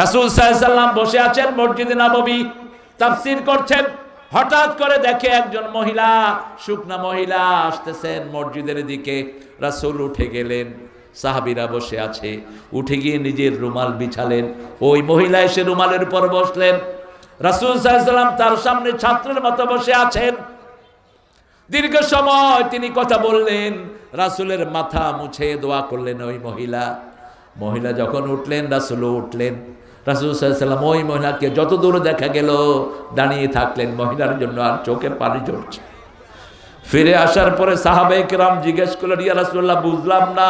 রাসুল সাল্লাম বসে আছেন মসজিদে নববী, তাফসির করছেন। হঠাৎ করে দেখে একজন মহিলা, শুকনা মহিলা আসতেছেন মসজিদের দিকে। রাসুল উঠে গেলেন, সাহাবিরা বসে আছে। উঠে গিয়ে নিজের রুমাল বিছালেন। ওই মহিলা এসে রুমালের উপর বসলেন। রাসুল সাল্লাম তার সামনে ছাত্রের মতো বসে আছেন। দীর্ঘ সময় তিনি কথা বললেন, রাসুলের মাথা মুছে দোয়া করলেন ওই মহিলা। মহিলা যখন উঠলেন, রাসুলও উঠলেন। রাসুল সাল্লাম ওই মহিলাকে যত দূরে দেখা গেল, দাঁড়িয়ে থাকলেন মহিলার জন্য আর চোখে পানি ঝরছে। ফিরে আসার পরে সাহাবেক রাম জিজ্ঞেস করলেন, ইয়া রাসুল্লাহ বুঝলাম না,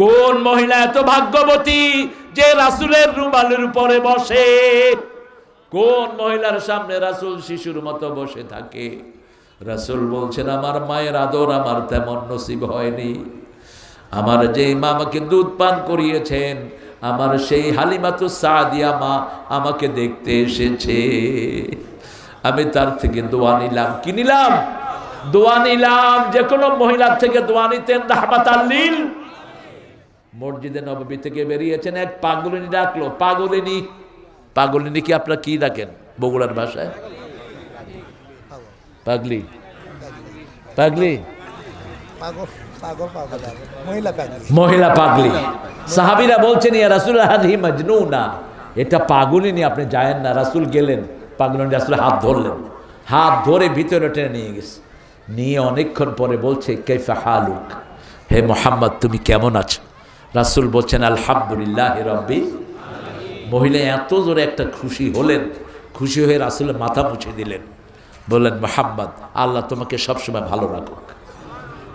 কোন মহিলা এত ভাগ্যবতী যে রাসুলের রুমালের উপরে বসে? কোন মহিলার সামনে রাসুল শিশুর মতো বসে থাকে? রাসুল বলছেন, আমার মায়ের আদর আমার তেমন নসিব হয়নি। আমার যে মা আমাকে দুধ পান করিয়েছেন আমার সেই হালিমাতু সাদিয়া মা আমাকে দেখতে এসেছে। আমি তার থেকে দোয়া নিলাম। কি নিলাম? দোয়া নিলাম। যে কোনো মহিলার থেকে দোয়া নিতেন, রাহমাত আল্লিল মসজিদে নববী থেকে বেরিয়েছেন, এক পাগলিনী ডাকলো, পাগলিনী পাগলিনী কি আপনারা কি ডাকেন বগুড়ার ভাষায়? পাগল পাগল। পাগল। মহিলা পাগলি। সাহাবিরা বলছেন, ইয়া রাসুল হাদি মজনুনা। এটা পাগলিনী আপনি যায়েন না। রাসুল গেলেন পাগলিনী রাসুল হাত ধরলেন। হাত ধরে ভিতরে টেনে নিয়ে গেছে। নিয়ে অনেকক্ষণ পরে বলছে, কেফা হালুক? হে মোহাম্মদ, তুমি কেমন আছো? রাসুল বলছেন, আলহামদুলিল্লাহ রব্বি মহিলা এত জোরে একটা খুশি হলেন। খুশি হয়ে রাসুলের মাথা মুছে দিলেন। বললেন, মোহাম্মদ, আল্লাহ তোমাকে সবসময় ভালো রাখুক।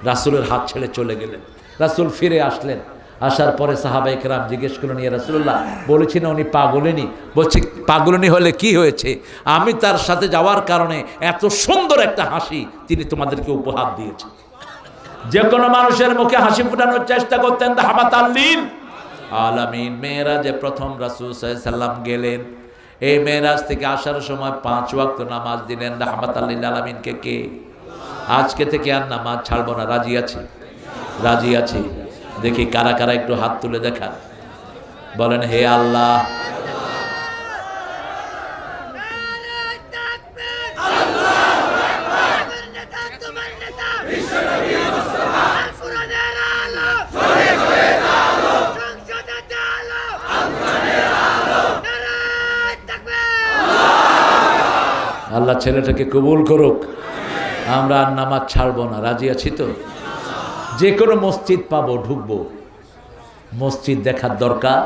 রাসুলের হাত ছেড়ে চলে গেলেন। রাসুল ফিরে আসলেন। আসার পরে সাহাবা একরাম জিজ্ঞেস করলেন, ইয়া রাসুল্লাহ বলেছি না উনি পাগলিনী। বলছি, পাগলিনী হলে কি হয়েছে? আমি তার সাথে যাওয়ার কারণে এত সুন্দর একটা হাসি তিনি তোমাদেরকে উপহার দিয়েছেন। যে কোনো মানুষের মুখে হাসি ফুটানোর চেষ্টা করতেন হামাত আল্লিন। আলামিন, মেয়েরাজে প্রথম রাসুল সাল্লাম গেলেন। এই মেয়েরাজ থেকে আসার সময় পাঁচ ওয়াক্ত নামাজ দিলেন রাহমাত আল্লিল আলামিনকে কে? আজকে থেকে আর নামাজ ছাড়বো না, রাজি আছি? রাজি আছি। দেখি কারা কারা একটু হাত তুলে দেখান। বলেন, হে আল্লাহ। আল্লাহ ছেলেটাকে কবুল করুক। আমরা আর নামাজ ছাড়বো না। রাজি আছি তো? যে কোনো মসজিদ পাবো, ঢুকবো। মসজিদ দেখার দরকার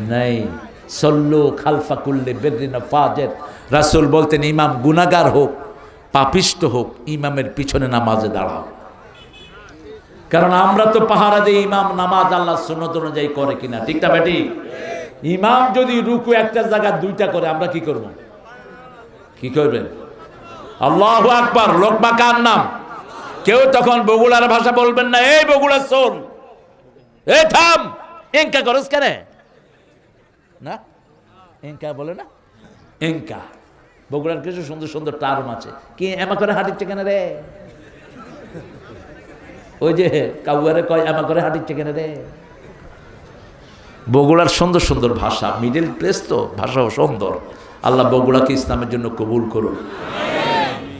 নেই। সল্লু খালফা কুল্লে বেদিনা ফাজের রাসুল বলতেন, ইমাম গুনাগার হোক, পাপিষ্ট হোক, ইমামের পিছনে নামাজে দাঁড়াও। কারণ আমরা তো পাহারা দিই ইমাম নামাজ আল্লাহ সুন্নত অনুযায়ী করে কিনা। ঠিক না বেটি? ইমাম যদি রুকু একটা জায়গা দুইটা করে, আমরা কি করব? কি করবেন? আল্লাহ আকবার লোকমা কার নাম? কেউ তখন বগুড়ার ভাষা বলবেন না এই বগুড়া শোন এ থাম। এঙ্কা করস কেন? না? এঙ্কা বলে না? এঙ্কা বগুড়ার কিছু সুন্দর সুন্দর টার্ম আছে। কি এমা করে হাঁটিচ্ছে কেন রে? ওই যে কাউয়ারে কয় এমা করে হাঁটিচ্ছে কেন রে? বগুড়ার সুন্দর সুন্দর ভাষা মিডিল প্লেস তো ভাষাও সুন্দর। আল্লাহ বগুড়াকে ইসলামের জন্য কবুল করুন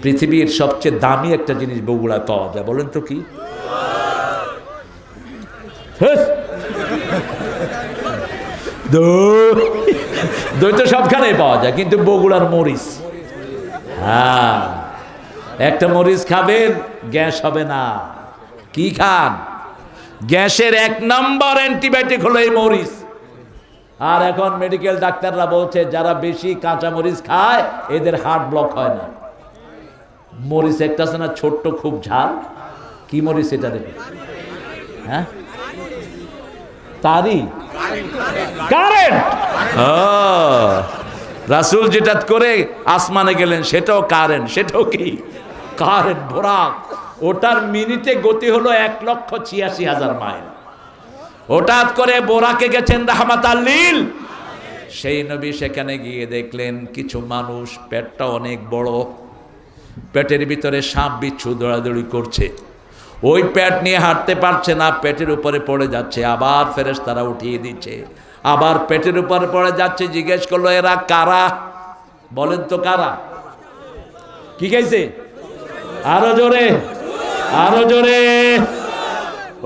পৃথিবীর সবচেয়ে দামি একটা জিনিস বগুড়ায় পাওয়া যায়, বলেন তো কি। দই তো সবখানেই পাওয়া যায়, কিন্তু বগুড়ার মরিচ। হ্যাঁ। একটা মরিচ খাবেন, গ্যাস হবে না। কি খান? গ্যাসের এক নম্বর অ্যান্টিবায়োটিক হলো এই মরিচ। আর এখন মেডিকেল ডাক্তাররা বলছে, যারা বেশি কাঁচা মরিচ খায়, এদের হার্ট ব্লক হয় না। মরিচ একটা আছে না ছোট্ট খুব ঝাল। কি মরিচ এটা দেখে হ্যাঁ? তারই কারেন্ট। রাসুল যেটা করে আসমানে গেলেন সেটাও কারেন্ট সেটাও কি? কারেন্ট ভোরাক ওটার মিনিটে গতি হলো এক লক্ষ ছিয়াশি হাজার মাইল। হঠাৎ করে বোরাকে গেছেন রাহমাত আল্লিল সেই নবী সেখানে গিয়ে দেখলেন কিছু মানুষ পেটটা অনেক বড়। পেটের ভিতরে সাপ বিচ্ছু দৌড়াদৌড়ি করছে। ওই পেট নিয়ে হাঁটতে পারছে না, পেটের উপরে পড়ে যাচ্ছে। আবার ফেরেস তারা উঠিয়ে দিচ্ছে। আবার পেটের উপরে পড়ে যাচ্ছে, জিজ্ঞেস করল, এরা কারা? বলেন তো কারা। কি খাইছে? আরও জোরে আরও জোরে।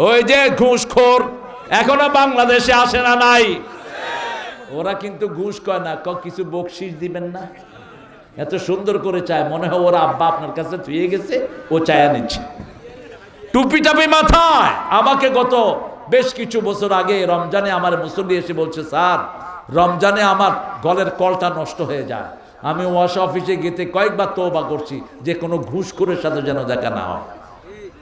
ওই যে ঘুষখোর, এখনও বাংলাদেশে আসে না নাই। ওরা কিন্তু ঘুষ কয় না কিছু বকশিস দিবেন না? এত সুন্দর করে চায় মনে হয় ওরা আব্বা আপনার কাছে থুয়ে গেছে ও চায়া নিচ্ছে। টুপি টাপি মাথায়। আমাকে গত বেশ কিছু বছর আগে রমজানে আমার মুসল্লি এসে বলছে স্যার রমজানে আমার গলের কলটা নষ্ট হয়ে যায়। আমি ওয়াশ অফিসে গেতে কয়েকবার তোবা করছি যে কোনো ঘুষখোরের সাথে যেন দেখা না হয়।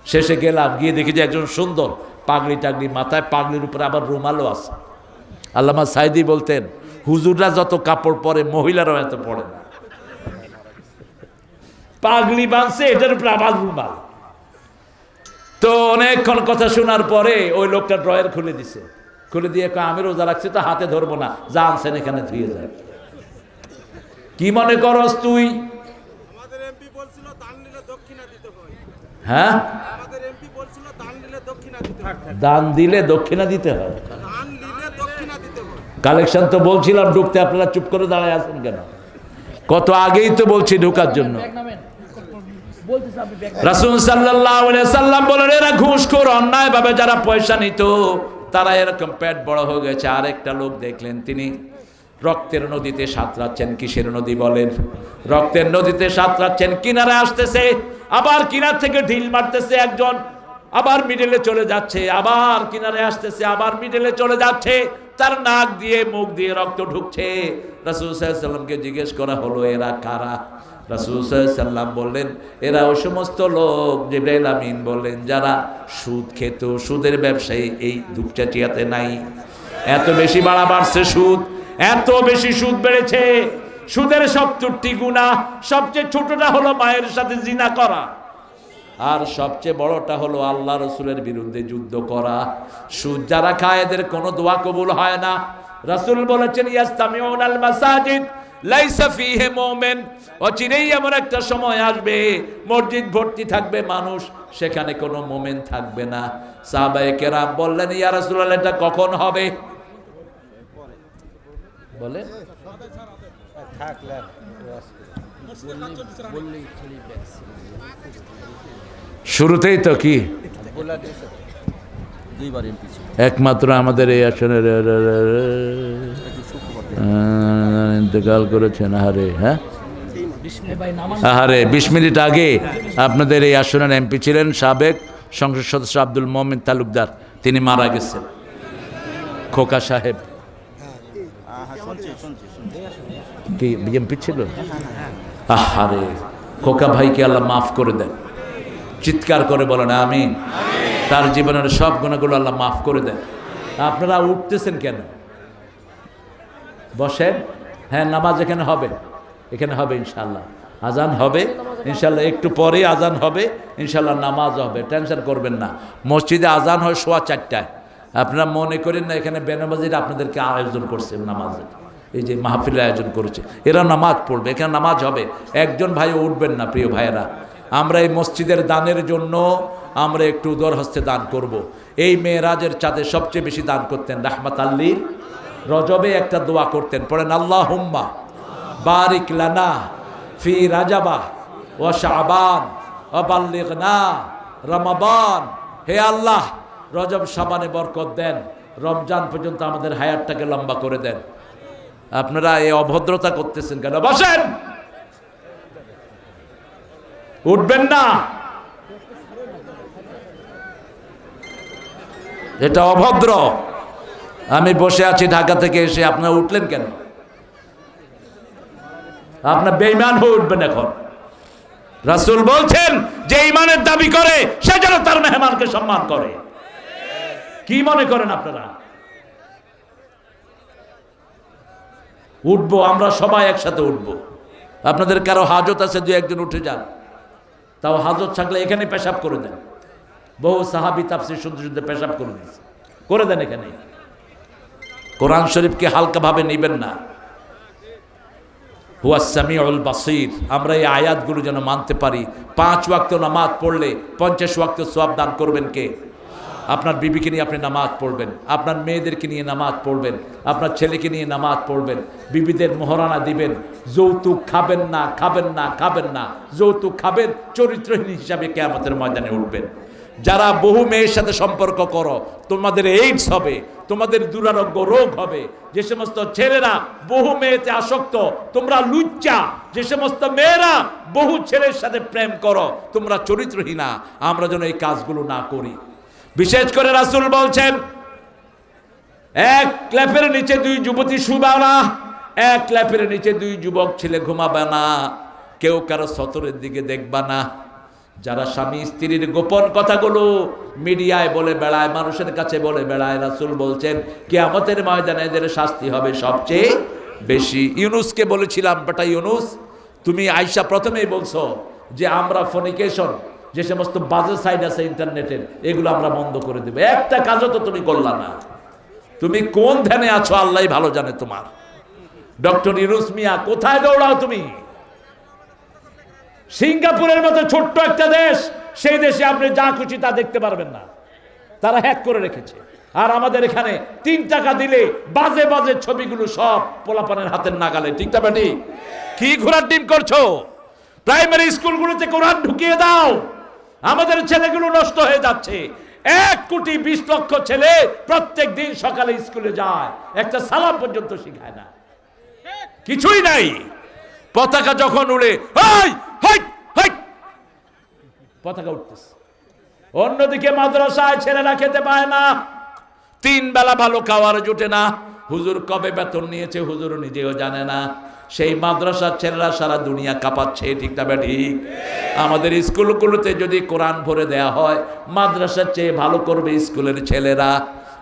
শেষে গেলাম গিয়ে দেখি যে একজন সুন্দর পাগড়ি টাগড়ি মাথায় পাগড়ির উপরে আবার রুমালও আছে। আল্লামা সাইদি বলতেন হুজুররা যত কাপড় পরে মহিলারাও এত পড়ে না। পাগড়ি বাঁধছে এটার উপরে আবার রুমাল। তো অনেকক্ষণ কথা শোনার পরে ওই লোকটা ড্রয়ার খুলে দিছে। খুলে দিয়ে আমি রোজা রাখছি তো হাতে ধরবো না যা আনছেন এখানে ধুয়ে যায় কি মনে করস তুই? হয়। দান দিলে দক্ষিণা দিতে হয়। কালেকশন তো বলছিলাম ঢুকতে আপনারা চুপ করে দাঁড়ায় আছেন কেন? কত আগেই তো বলছি ঢোকার জন্য। রাসুল আলাইহি সাল্লাম বলেন, এরা ঘুষখোর যারা পয়সা নিত, তারা এরকম পেট বড় হয়ে গেছে। আরেকটা লোক দেখলেন, তিনি রক্তের নদীতে সাঁতরাচ্ছেন, কিসের নদী বলেন? রক্তের নদীতে সাঁতরাচ্ছেন, কিনারে আসতেছে, আবার কিনার থেকে ঢিল মারতেছে একজন, আবার মিডলে চলে যাচ্ছে, আবার কিনারে আসতেছে, আবার মিডলে চলে যাচ্ছে, তার নাক দিয়ে, মুখ দিয়ে রক্ত ঢুকছে। রাসুল সাল্লামকে জিজ্ঞেস করা হলো, এরা কারা? রাসুল সাল্লাম বললেন, এরা ওই সমস্ত লোক, জিব্রাইল আমিন বললেন, যারা সুদ খেত, সুদের ব্যবসায়ী, এই দুপচাচিয়াতে নাই। এত বেশি বাড়া বাড়ছে সুদ, এত বেশি সুদ বেড়েছে। সুদের সত্তরটি গুণা, সবচেয়ে ছোটটা হলো মায়ের সাথে জিনা করা। আর সবচেয়ে বড়টা হলো আল্লাহ রসুলের বিরুদ্ধে যুদ্ধ করা। সুদ যারা খায়, এদের কোনো দোয়া কবুল হয় না। রসুল বলেছেন ইয়াস্তামিউন আল মাসাজিদ লাইসা ফিহে মুমিন। অচিরেই এমন একটা সময় আসবে, মসজিদ ভর্তি থাকবে মানুষ, সেখানে কোনো মোমেন থাকবে না। সাহাবায়ে কেরাম বললেন, ইয়া এটা কখন হবে? বলে শুরুতেই তো কি? একমাত্র আমাদের এই আসনের ইন্তেকাল করেছেন, আহারে হ্যাঁ? আহারে, বিশ মিনিট আগে আপনাদের এই আসনের এমপি ছিলেন সাবেক সংসদ সদস্য আব্দুল মোহাম্মদ তালুকদার। তিনি মারা গেছেন। খোকা সাহেব। কি, বিএমপি ছিল? আহারে, খোকা ভাইকে আল্লাহ মাফ করে দেন। চিৎকার করে বলেন আমি তার জীবনের সব গুণাগুলো আল্লাহ মাফ করে দেন। আপনারা উঠতেছেন কেন? বসেন হ্যাঁ নামাজ এখানে হবে। এখানে হবে ইনশাল্লাহ আজান হবে ইনশাল্লাহ একটু পরেই আজান হবে ইনশাল্লাহ নামাজ হবে। টেনশন করবেন না। মসজিদে আজান হয় সোয়া চারটায়। আপনারা মনে করেন না, এখানে বেনামাজিরা আপনাদেরকে আয়োজন করছে নামাজের। এই যে মাহফিলের আয়োজন করেছে। এরা নামাজ পড়বে, এখানে নামাজ হবে। একজন ভাই উঠবেন না, প্রিয় ভাইয়েরা। আমরা এই মসজিদের দানের জন্য আমরা একটু উদর হস্তে দান করব। এই মেয়েরাজের চাঁদে সবচেয়ে বেশি দান করতেন রাহমাত আল্লী রজবে একটা দোয়া করতেন। পড়েন আল্লাহ হুম্মা বারিক লানা ফি রাজাবা ও শাবান অবাল্লিগনা রমাবান হে আল্লাহ, রজব সাবানে বরকত দেন। রমজান পর্যন্ত আমাদের হায়াতটাকে লম্বা করে দেন। আপনারা এই অভদ্রতা করতেছেন কেন? বসেন! উঠবেন না। এটা অভদ্র। আমি বসে আছি ঢাকা থেকে এসে, আপনারা উঠলেন কেন? আপনার বেইমান হয়ে উঠবেন এখন। রাসূল বলছেন, যে ইমানের দাবি করে, সে যেন তার মেহমানকে সম্মান করে। কি মনে করেন আপনারা? উঠবো, আমরা সবাই একসাথে উঠবো। আপনাদের কারও হাজত আছে, দু একজন উঠে যান। তাও হাজত থাকলে এখানে পেশাব করে দেন। বহু সাহাবি তাপসির শুনতে শুনতে পেশাব করে দিয়েছে। করে দেন এখানে কোরআন শরীফকে হালকাভাবে নেবেন না। হুয়া সামিউল বাসির। আমরা এই আয়াতগুলো যেন মানতে পারি। পাঁচ ওয়াক্ত নামাজ পড়লে পঞ্চাশ ওয়াক্ত সব দান করবেন কে? আপনার বিবিকে নিয়ে আপনি নামাজ পড়বেন। আপনার মেয়েদেরকে নিয়ে নামাজ পড়বেন। আপনার ছেলেকে নিয়ে নামাজ পড়বেন। বিবিদের মোহরানা দিবেন। যৌতুক খাবেন না খাবেন না খাবেন না। যৌতুক খাবেন, চরিত্রহীন হিসাবে কেয়ামতের ময়দানে উঠবেন। যারা বহু মেয়ের সাথে সম্পর্ক করো, তোমাদের এইডস হবে, তোমাদের দুরারোগ্য রোগ হবে। যে সমস্ত ছেলেরা বহু মেয়েতে আসক্ত, তোমরা লুচ্চা। যে সমস্ত মেয়েরা বহু ছেলের সাথে প্রেম করো, তোমরা চরিত্রহীনা আমরা যেন এই কাজগুলো না করি। বিশেষ করে রাসূল বলছেন, এক ক্ল্যাপের নিচে দুই যুবতী শুবা না এক ক্ল্যাপের নিচে দুই যুবক ছেলে ঘুমাবে না। কেউ কারও সতরের দিকে দেখবা না। যারা স্বামী স্ত্রীর গোপন কথাগুলো মিডিয়ায় বলে বেড়ায়, মানুষের কাছে বলে বেড়ায়, রাসুল বলছেন, কিয়ামতের ময়দানে এদের শাস্তি হবে সবচেয়ে বেশি। ইউনুসকে বলেছিলাম, বেটা ইউনুস, তুমি আয়সা প্রথমেই বলছো যে আমরা ফোনিকেশন যে সমস্ত বাজে সাইড আছে ইন্টারনেটের, এগুলো আমরা বন্ধ করে দেবো। একটা কাজও তো তুমি করলা না। তুমি কোন ধ্যানে আছো, আল্লাহ ভালো জানে তোমার। ডক্টর ইউনুস মিয়া, কোথায় দৌড়াও তুমি? সিঙ্গাপুরের মতো ছোট্ট একটা দেশ, সেই দেশে আপনি যা খুশি তা দেখতে পারবেন না। তারা হ্যাক করে রেখেছে। আর আমাদের এখানে তিন টাকা দিলে বাজে বাজে ছবিগুলো সব পোলাপানের হাতের নাগালে, ঠিক না বেটি? কি ঘোরার ডিম করছ? প্রাইমারি স্কুলগুলোতে কোরআন ঢুকিয়ে দাও। আমাদের ছেলেগুলো নষ্ট হয়ে যাচ্ছে। এক কোটি বিশ লক্ষ ছেলে প্রত্যেক দিন সকালে স্কুলে যায়। একটা সালাম পর্যন্ত শিখায় না। কিছুই নাই। পতাকা যখন উড়ে পতাকা উঠতেছে। অন্যদিকে মাদ্রাসায় ছেলেরা খেতে পায় না। তিন বেলা ভালো খাওয়ার জুটে না। হুজুর কবে বেতন নিয়েছে হুজুর নিজেও জানে না। সেই মাদ্রাসার ছেলেরা সারা দুনিয়া কাঁপাচ্ছে, ঠিক না ঠিক আমাদের স্কুলগুলোতে যদি কোরআন ভরে দেয়া হয়, মাদ্রাসার চেয়ে ভালো করবে স্কুলের ছেলেরা।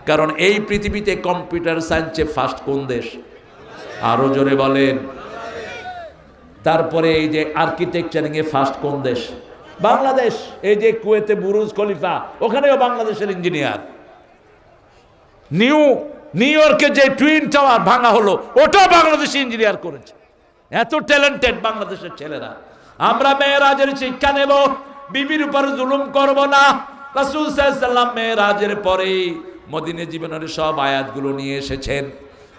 কারণ এই পৃথিবীতে কম্পিউটার সায়েন্সে ফার্স্ট কোন দেশ? আরও জোরে বলেন। তারপরে এই যে আর্কিটেকচারিং এ ফার্স্ট কোন দেশ? বাংলাদেশ, এই যে কুয়েতে বুরুজ খলিফা, ওখানেও বাংলাদেশের ইঞ্জিনিয়ার। নিউ নিউ ইয়র্কে যে টুইন টাওয়ার ভাঙা হলো, ওটাও বাংলাদেশি ইঞ্জিনিয়ার করেছে। এত ট্যালেন্টেড বাংলাদেশের ছেলেরা। আমরা মেয়েরাজের শিক্ষা নেব, বিবির উপর জুলুম করব না। রাসূল সাল্লাম মেয়েরাজের পরে মদিনে জীবনের সব আয়াতগুলো নিয়ে এসেছেন।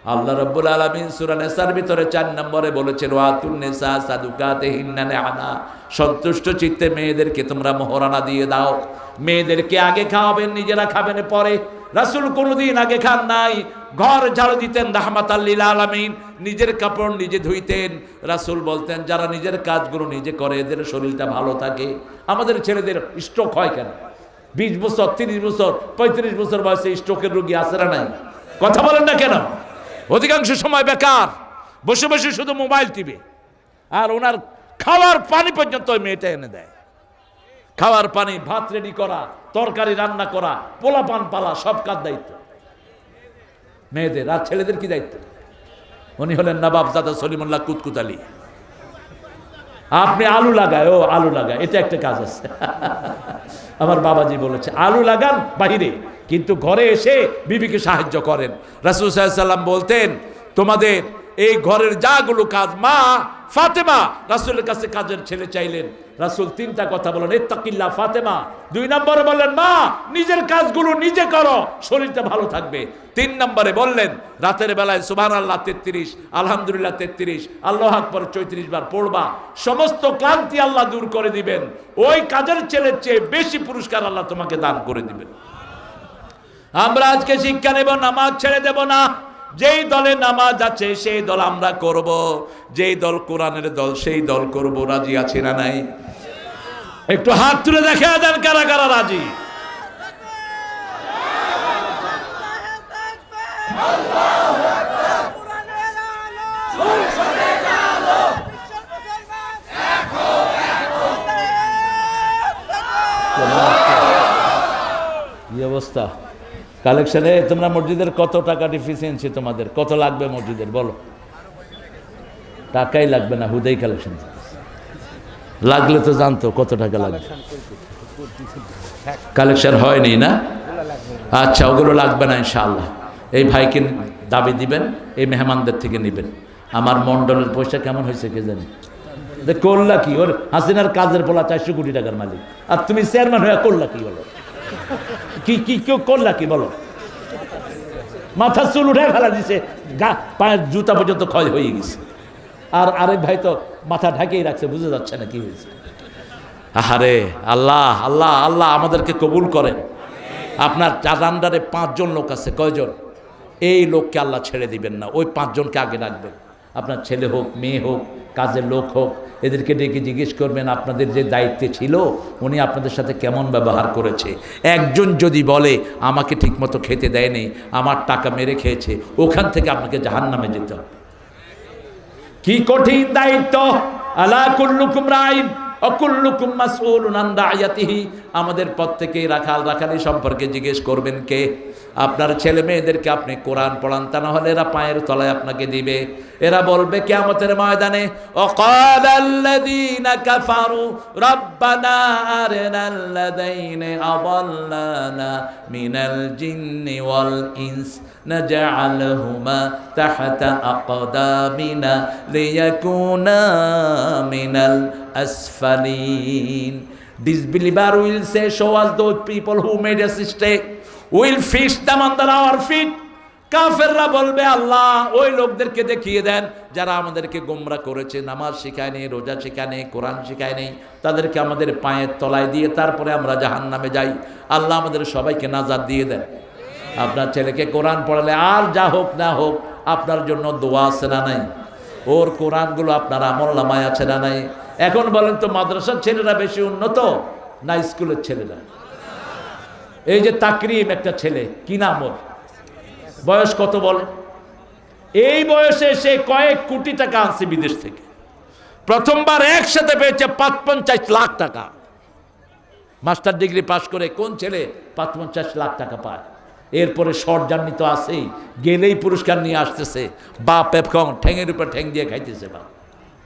আল্লাহ রাব্বুল আলামিন সূরা নেসার ভিতরে চার নম্বরে বলেছেন, ওয়াতুন নেসা সাদুকাতে হিন্নানে আনা সন্তুষ্ট চিত্তে মেয়েদেরকে তোমরা মোহরানা দিয়ে দাও। মেয়েদেরকে আগে খাওয়াবেন, নিজেরা খাবেন পরে। রাসূল কোনোদিন আগে খান নাই। ঘর ঝাড়ু দিতেন রাহমাত আল্লিল আলামিন। নিজের কাপড় নিজে ধুইতেন। রাসূল বলতেন, যারা নিজের কাজগুলো নিজে করে, এদের শরীরটা ভালো থাকে। আমাদের ছেলেদের স্ট্রোক হয় কেন? বিশ বছর, তিরিশ বছর, পঁয়ত্রিশ বছর বয়সে স্ট্রোকের রুগী আছে না নাই? কথা বলেন না কেন? অধিকাংশ সময় বেকার। বসে বসে শুধু মোবাইল টিপে আর ওনার খাওয়ার পানি পর্যন্ত ওই মেয়েটা এনে দেয়। খাওয়ার পানি, ভাত রেডি করা, তরকারি রান্না করা পোলা পান পালা, সব কাজ দায়িত্ব? মেয়েদের, আর ছেলেদের কি দায়িত্ব? উনি হলেন নবাব দাদা সলিমুল্লাহ কুতকুত আলী। আপনি আলু লাগায়, ও আলু লাগায়, এটা একটা কাজ আছে। আমার বাবাজি বলেছে, আলু লাগান বাহিরে। কিন্তু ঘরে এসে বিবিকে সাহায্য করেন। রাসুল সাল্লাম বলতেন, তোমাদের এই ঘরের যাগুলো কাজ, মা ফাতেমা। রাসুলের কাছে কাজের ছেলে চাইলেন, রাসুল, তিনটা কথা বলেন। এত্তাকিল্লা ফাতেমা। দুই নম্বরে বললেন, মা, নিজের কাজগুলো নিজে করো, শরীরটা ভালো থাকবে। তিন নম্বরে বললেন, রাতের বেলায় সুবাহ আল্লাহ তেত্রিশ, আলহামদুলিল্লাহ তেত্রিশ, আল্লাহ আকবর চৌত্রিশ বার পড়বা। সমস্ত ক্লান্তি আল্লাহ দূর করে দিবেন। ওই কাজের ছেলের চেয়ে বেশি পুরস্কার আল্লাহ তোমাকে দান করে দিবেন। আমরা আজকে শিক্ষা নেব নামাজ ছেড়ে দেব না। যেই দলে নামাজ আছে সেই দল আমরা করব। যেই দল কোরআনের দল সেই দল করব। রাজি আছে না নাই? একটু হাত তুলে দেখা দেন কারা কারা রাজি? কি অবস্থা? কালেকশনে তোমরা মসজিদের কত টাকা ডিফিসিয়েন্সি তোমাদের? কত লাগবে মসজিদের? বলো। টাকাই লাগবে না, হুদেই কালেকশন লাগলে তো জানতো কত টাকা লাগবে। কালেকশন হয়নি না? আচ্ছা ওগুলো লাগবে না ইনশাআল্লাহ। এই ভাইকে দাবি দিবেন, এই মেহমানদের থেকে নেবেন। আমার মন্ডলের পয়সা কেমন হয়েছে কে জানি? করলা কি? ওর হাসিনার কাজের বলা চারশো কোটি টাকার মালিক। আর তুমি চেয়ারম্যান হয়ে করলা কি বলো? কি কি কেউ করলা কি, বলো? মাথার চুল উঠে ফেলা দিছে, গা, পায়ের জুতা পর্যন্ত ক্ষয় হয়ে গেছে। আর আরেক ভাই তো মাথা ঢাকিয়ে রাখছে, বুঝে যাচ্ছে না কি হয়েছে। আহারে, আল্লাহ আল্লাহ আল্লাহ আমাদেরকে কবুল করেন। আপনার চার আন্ডারে পাঁচজন লোক আছে, কয়জন? এই লোককে আল্লাহ ছেড়ে দিবেন না, ওই পাঁচজনকে আগে রাখবেন। আপনার ছেলে হোক, মেয়ে হোক, কাজের লোক হোক, এদেরকে ডেকে জিজ্ঞেস করবেন আপনাদের যে দায়িত্বে ছিল, উনি আপনাদের সাথে কেমন ব্যবহার করেছে। একজন যদি বলে, আমাকে ঠিকমতো খেতে দেয়নি, আমার টাকা মেরে খেয়েছে, ওখান থেকে আপনাকে জাহান নামে যেতে হবে। কি কঠিন দায়িত্ব। আল্লাহ কুল্লুকুম রাইন। অকুল্লুকুম মাসউলুন আন দায়াতিহি আমাদের প্রত্যেকেই রাখাল রাখালি সম্পর্কে জিজ্ঞেস করবেন কে? আপনার ছেলে মেয়েদেরকে আপনি কোরআন পড়ান, তা না হলে এরা পায়ের তলায় আপনাকে দিবে। এরা বলবে, কিয়ামতের ময়দানে অকাল কাফারু রাব্বানা আরিনা আল্লাযীনা আদাল্লানা মিনাল জিন্নি ওয়াল ইনস। نجعلهما تحت أقدامنا ليكونا من الأسفلين Disbeliever will say, show us those people who made us mistake. We'll fix them under our feet. কাফেররা বলবে আল্লাহ ওই লোকদেরকে দেখিয়ে দেন যারা আমাদেরকে গোমরা করেছে নামাজ শেখায়নি রোজা শেখায়নি কোরআন শেখায়নি তাদেরকে আমাদের পায়ের তলায় দিয়ে তারপরে আমরা জাহান নামে যাই আল্লাহ আমাদের সবাইকে নাজাদ দিয়ে দেন আপনার ছেলেকে কোরআন পড়ালে আর যা হোক না হোক, আপনার জন্য দোয়া আছে না নাই? ওর কোরআনগুলো আপনার আমল নামায় আছে না নাই? এখন বলেন তো, মাদ্রাসার ছেলেরা বেশি উন্নত না স্কুলের ছেলেরা? এই যে তাকরিম একটা ছেলে, কি নাম ওর? বয়স কত বলে? এই বয়সে সে কয়েক কোটি টাকা আনছে বিদেশ থেকে। প্রথমবার একসাথে পেয়েছে পাঁচ পঞ্চাশ লাখ টাকা। মাস্টার ডিগ্রি পাশ করে কোন ছেলে পাঁচ পঞ্চাশ লাখ টাকা পায়? এরপরে শর্ট জার্নি তো আছেই। গেলেই পুরস্কার নিয়ে আসতেছে। বাপ এখন ঠ্যাঙের উপর ঠ্যাং দিয়ে খাইতেছে বাপ।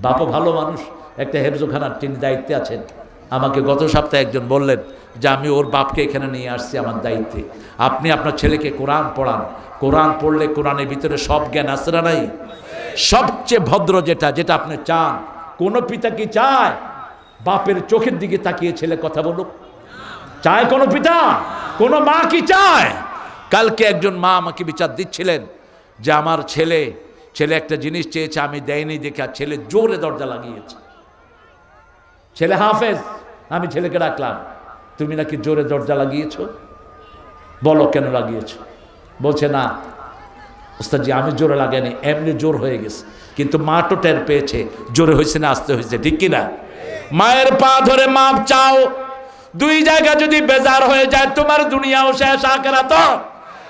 বাপও ভালো মানুষ, একটা হেফজোখানার তিনি দায়িত্বে আছেন। আমাকে গত সপ্তাহে একজন বললেন যে, আমি ওর বাপকে এখানে নিয়ে আসছি আমার দায়িত্বে। আপনি আপনার ছেলেকে কোরআন পড়ান। কোরআন পড়লে কোরআনের ভিতরে সব জ্ঞান আছে না নাই? সবচেয়ে ভদ্র যেটা যেটা আপনি চান, কোনো পিতা কি চায়? বাপের চোখের দিকে তাকিয়ে ছেলে কথা বলুক। চায় কোনো পিতা? কোনো মা কি চায়? কালকে একজন মা আমাকে বিচার দিচ্ছিলেন যে আমার ছেলে ছেলে একটা জিনিস চেয়েছে, আমি দেয়নি, দেখে আর ছেলে জোরে দরজা লাগিয়েছে। ছেলে, হাফেজ, আমি ছেলেকে ডাকলাম, তুমি নাকি জোরে দরজা লাগিয়েছ? বলো, কেন লাগিয়েছ? বলছে, না, ওস্তাদজি, আমি জোরে লাগাইনি, এমনি জোর হয়ে গেছে। কিন্তু মা তো টের পেয়েছে, জোরে হয়েছে না, আসতে হয়েছে, ঠিক কিনা? মায়ের পা ধরে মাপ চাও, দুই জায়গা যদি বেজার হয়ে যায়, তোমার দুনিয়াও শেষ আকেরা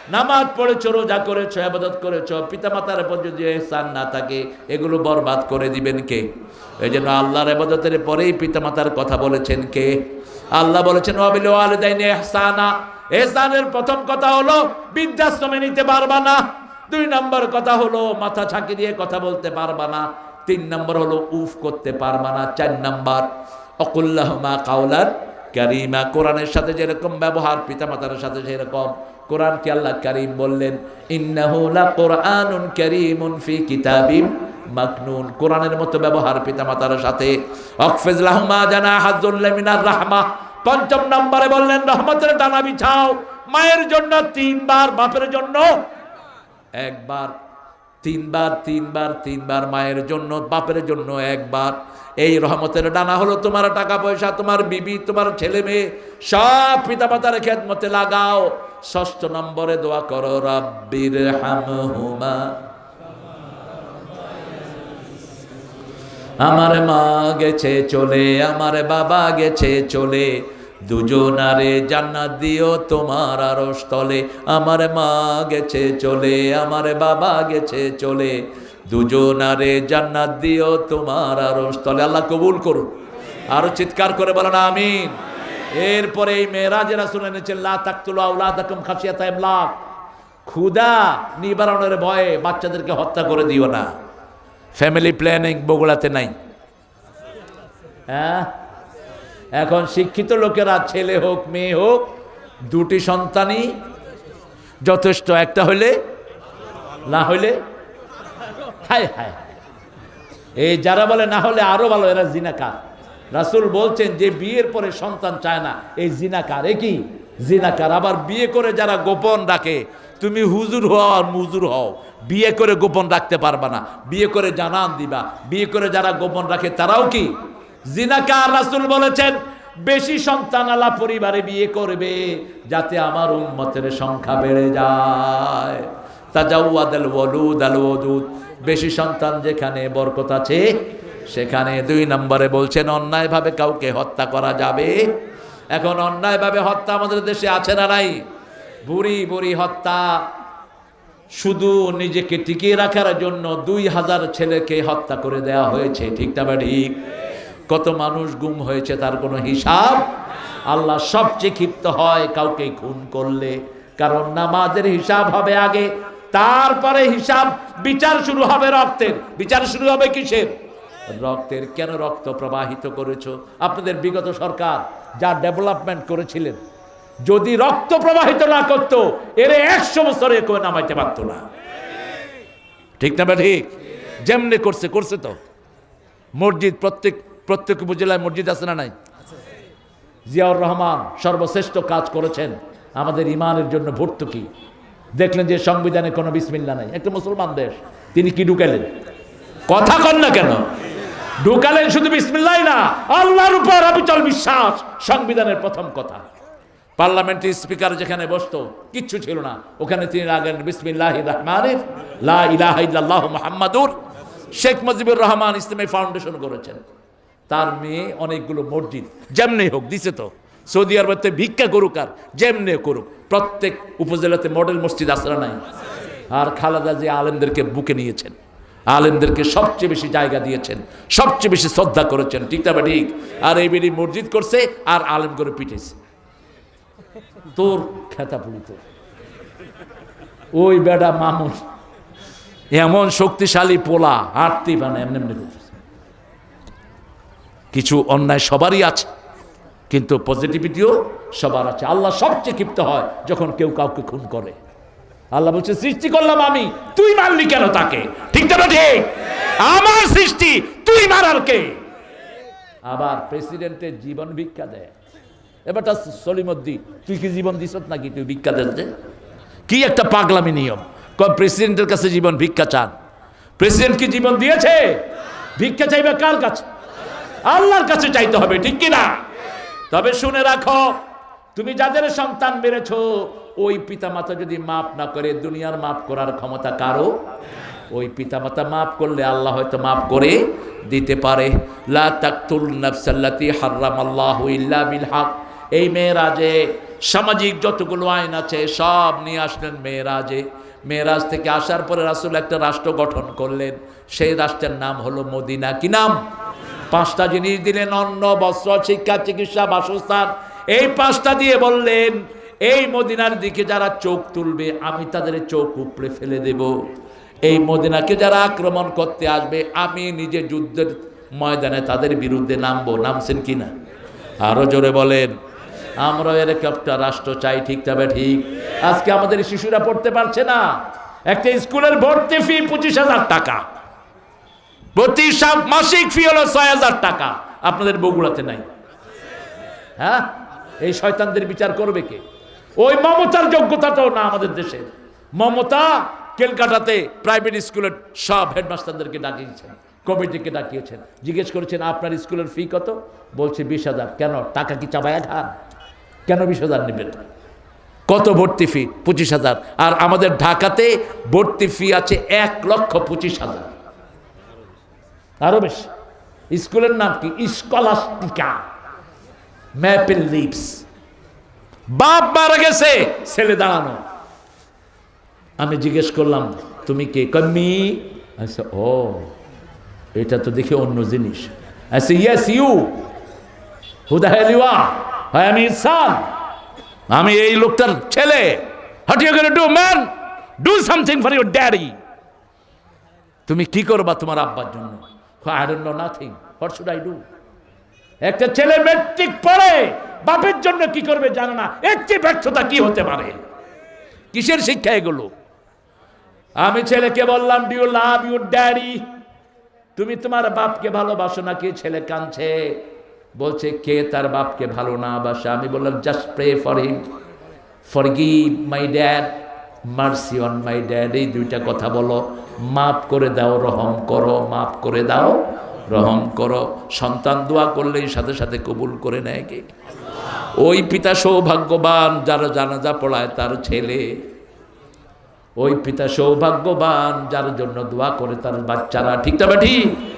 নামাজ পড়েছো, রোজা করেছ, আবাদত করেছ পিতা মাতার উপর যদি এহসান না থাকে, এগুলো বরবাদ করে দিবেন কে? এই জন্য আল্লাহর আবাদতের পরেই পিতা মাতার কথা বলেছেন কে? আল্লাহ বলেছেন অবিল আলদাইন এহসানা এহসানের প্রথম কথা হলো, বৃদ্ধাশ্রমে নিতে পারবা না। দুই নম্বর কথা হলো, মাথা ছাঁকি দিয়ে কথা বলতে পারবা না। তিন নম্বর হলো, উফ করতে পারবা না। চার নম্বর, অকুল্লাহমা কাউলার কারিমা। কোরআনের সাথে যেরকম ব্যবহার, পিতামাতার সাথে সেরকম। কোরআন কি আল্লাহ করিম বললেন ইন্নাহুলা কোরআনুন করিমুন ফি কিতাবিম মাকনুন। কোরআনের মতো ব্যবহার পিতামাতার সাথে। অকফেজ লাহমা জানা হাজুল্লাহ মিনার রাহমা। পঞ্চম নম্বরে বললেন, রহমতের ডানা বিছাও। মায়ের জন্য তিনবার, বাপের জন্য একবার। তিনবার তিনবার তিনবার মায়ের জন্য, বাপের জন্য একবার। এই রহমতের ডানা হলো তোমার টাকা পয়সা, তোমার বিবি, তোমার ছেলে মেয়ে, সব পিতা মাতার খেদমতে লাগাও। ষষ্ঠ নম্বরে দোয়া করো, রাব্বির হামহুমা। আমার মা গেছে চলে, আমার বাবা গেছে চলে দুজনারে জান্নাত দিও, তোমার আরশ স্থলে আমার মা গেছে চলে, আমার বাবা গেছে চলে। দুজনারে জান্নাত দিও, তোমার আরশ স্থলে আল্লাহ কবুল করুন। আরও চিৎকার করে বলেন, আমিন। এরপরে এই মেয়েরাজের রাসূল এনেছেন লা তাকতুলু আওলাদাকুম খাশিয়াতা ইমলাক। ক্ষুদা নিবারণের ভয়ে বাচ্চাদেরকে হত্যা করে দিও না। ফ্যামিলি প্ল্যানিং বগুড়াতে নাই। হ্যাঁ? এখন শিক্ষিত লোকেরা, ছেলে হোক, মেয়ে হোক, দুটি সন্তানই যথেষ্ট। একটা হইলে, না হইলে, হায় হায় এই যারা বলে না হলে আরও ভালো, এরা জিনাকার। রাসুল বলছেন যে বিয়ের পরে সন্তান চায় না, এই জিনাকার। এ কি? জিনাকার। আবার বিয়ে করে যারা গোপন রাখে, তুমি হুজুর হও আর মুজুর হও, বিয়ে করে গোপন রাখতে পারবা না। বিয়ে করে জানান দিবা। বিয়ে করে যারা গোপন রাখে, তারাও কি? জিনাকার রাসূল বলেছেন, বেশি সন্তান আলা পরিবারে বিয়ে করবে যাতে আমার উম্মতের সংখ্যা বেড়ে যায়। তাজাউয়াদাল ওয়ালুদ আল ওয়াদুদ। বেশি সন্তান যেখানে বরকত আছে, সেখানে দুই নম্বরে বলছেন, অন্যায়ভাবে কাউকে হত্যা করা যাবে। এখন অন্যায়ভাবে হত্যা আমাদের দেশে আছে না নাই? বুড়ি বুড়ি হত্যা। শুধু নিজেকে টিকিয়ে রাখার জন্য দুই হাজার ছেলেকে হত্যা করে দেয়া হয়েছে, ঠিক না বা ঠিক? কত মানুষ গুম হয়েছে তার কোনো হিসাব? আল্লাহ সবচেয়ে ক্ষিপ্ত হয় কাউকে খুন করলে। কারণ নামাজের হিসাব হবে আগে, তারপরে হিসাব, বিচার শুরু হবে রক্তের। বিচার শুরু হবে কিসের? রক্তের। কেন রক্ত প্রবাহিত করেছ? আপনাদের বিগত সরকার যা ডেভেলপমেন্ট করেছিলেন, যদি রক্ত প্রবাহিত না করতো, এরে একশো বছরে কেউ নামাইতে পারতো না। ঠিক না ঠিক? যেমনি করছে করছে তো। মসজিদ প্রত্যেক প্রত্যেক উপজেলায় মসজিদ আছে না নাই? জিয়াউর রহমান সর্বশ্রেষ্ঠ কাজ করেছেন। আমাদের ইমানের জন্য ভর্তুকি। দেখলেন যে সংবিধানে কোনো বিসমিল্লা নাই। একটা মুসলমান দেশ, তিনি কি ঢুকালেন? কথা কন না কেন? ঢুকালেন শুধু বিসমিল্লাই না, আল্লাহর উপর অবিচল বিশ্বাস, সংবিধানের প্রথম কথা। পার্লামেন্টের স্পিকার যেখানে বসতো, কিচ্ছু ছিল না। ওখানে তিনি লাগেন বিসমিল্লাহ রহমান লা ইলাহা ইল্লাল্লাহ মুহাম্মাদুর। শেখ মুজিবুর রহমান ইসলামী ফাউন্ডেশন করেছেন। তার মেয়ে অনেকগুলো মসজিদ। যেমনি হোক, দিছে তো। সৌদি আরবেতে ভিক্ষা করুক আর যেমনি করুক, প্রত্যেক উপজেলাতে মডেল মসজিদ আসরা নাই? আর খালেদা যে আলেমদেরকে বুকে নিয়েছেন। আলেমদেরকে সবচেয়ে বেশি জায়গা দিয়েছেন, সবচেয়ে বেশি শ্রদ্ধা করেছেন, ঠিক বা ঠিক। আর এই বেরি মসজিদ করছে আর আলেম করে পিটেছে তোর খেতা পুলি তোর ওই বেটা মামুন, এমন শক্তিশালী পোলা, হাঁটতেই পারে এমনি এমনি করতেছে। কিছু অন্যায় সবারই আছে, কিন্তু পজিটিভিটিও সবার আছে। আল্লাহ সবচেয়ে ক্ষিপ্ত হয় যখন কেউ কাউকে খুন করে। আল্লাহ বলছে, সৃষ্টি করলাম আমি, তুই মারলি কেন তাকে? ঠিক তো ঠিক? আমার সৃষ্টি, তুই মারার কে? আবার প্রেসিডেন্টের জীবন ভিক্ষা দেয়। এবারটা সলিমদ্দি, তুই কি জীবন দিস নাকি? তুই ভিক্ষা দেন কি একটা পাগলামি নিয়ম। কম প্রেসিডেন্টের কাছে জীবন ভিক্ষা চান। প্রেসিডেন্ট কি জীবন দিয়েছে? ভিক্ষা চাইবে কার কাছে? আল্লাহর কাছে চাইতে হবে, ঠিক কি না তবে শুনে রাখো, তুমি যাদের সন্তান বেড়েছো ওই পিতামাতা যদি মাপ না করে, দুনিয়ার মাপ করার ক্ষমতা কারও? ওই পিতামাতা মাপ করলে আল্লাহ হয়তো মাপ করে দিতে পারে। লা হক। এই মেয়েরাজে সামাজিক যতগুলো আইন আছে, সব নিয়ে আসলেন মেয়েরাজে। মেয়েরাজ থেকে আসার পরে রাসূল একটা রাষ্ট্র গঠন করলেন। সেই রাষ্ট্রের নাম হলো মদিনা। কি নাম? পাঁচটা জিনিস দিলেন, অন্ন, বস্ত্র, শিক্ষা, চিকিৎসা, বাসস্থান। এই পাঁচটা দিয়ে বললেন, এই মদিনার দিকে যারা চোখ তুলবে, আমি তাদের চোখ উপড়ে ফেলে দেব। এই মদিনাকে যারা আক্রমণ করতে আসবে, আমি নিজে যুদ্ধের ময়দানে তাদের বিরুদ্ধে নামবো। নামছেন কি না? আরও জোরে বলেন, আমরা এরকম একটা রাষ্ট্র চাই, ঠিক তবে ঠিক। আজকে আমাদের শিশুরা পড়তে পারছে না। একটা স্কুলের ভর্তি ফি পঁচিশ হাজার টাকা। প্রতি মাসিক ফি হলো ছয় হাজার টাকা। আপনাদের বগুড়াতে নাই। হ্যাঁ? এই শয়তানদের বিচার করবে কে? ওই মমতার যোগ্যতাটাও না আমাদের দেশে। মমতা কেলকাটাতে প্রাইভেট স্কুলের সব হেডমাস্টারদেরকে ডাকিয়েছেন, কমিটিকে ডাকিয়েছেন। জিজ্ঞেস করেছেন, আপনার স্কুলের ফি কত? বলছে, বিশ হাজার। কেন? টাকা কি চাবায়া খান? কেন বিশ হাজার নেবেন? কত ভর্তি ফি পঁচিশ হাজার। আর আমাদের ঢাকাতে ভর্তি ফি আছে এক লক্ষ পঁচিশ হাজার। আরও বেশি। স্কুলের নাম কি? স্কলাস্টিকা। ম্যাপেল লিপস বাপ মারা গেছে, ছেলে দাঁড়ানো। আমি জিজ্ঞেস করলাম, তুমি কে? কম্মি আচ্ছা ও, এটা তো দেখে অন্য জিনিস। আচ্ছা ইয়েস ইউ হুদা হেলিওয়া হয় আমি ইনসান। আমি এই লোকটার ছেলে। What you gonna do man something for your daddy তুমি কি করবা তোমার আব্বার জন্য? I don't know nothing what should I do একটা ছেলে মেট্রিক পড়ে, বাপের জন্য কি করবে জানে না। এর চেয়ে ব্যর্থতা কি হতে পারে? কিসের শিক্ষা এগুলো? আমি ছেলেকে বললাম ডিউ লাভ ইউর ড্যাডি তুমি তোমার বাপকে ভালোবাসো নাকি ছেলে কাঁদছে? বলছে, কে তার বাপকে ভালো না বাসা? আমি বললাম just pray for him for give my dad mercy on my dad এই দুইটা কথা বলো। মাফ করে দাও, রহম করো, মাফ করে দাও, রহম করো। সন্তান দোয়া করলেই সাথে সাথে কবুল করে নেয় কে? ওই পিতা সৌভাগ্যবান যারা জানাজা পড়ায় তার ছেলে। ওই পিতা সৌভাগ্যবান যার জন্য দোয়া করে তার বাচ্চারা। ঠিক না বা ঠিক?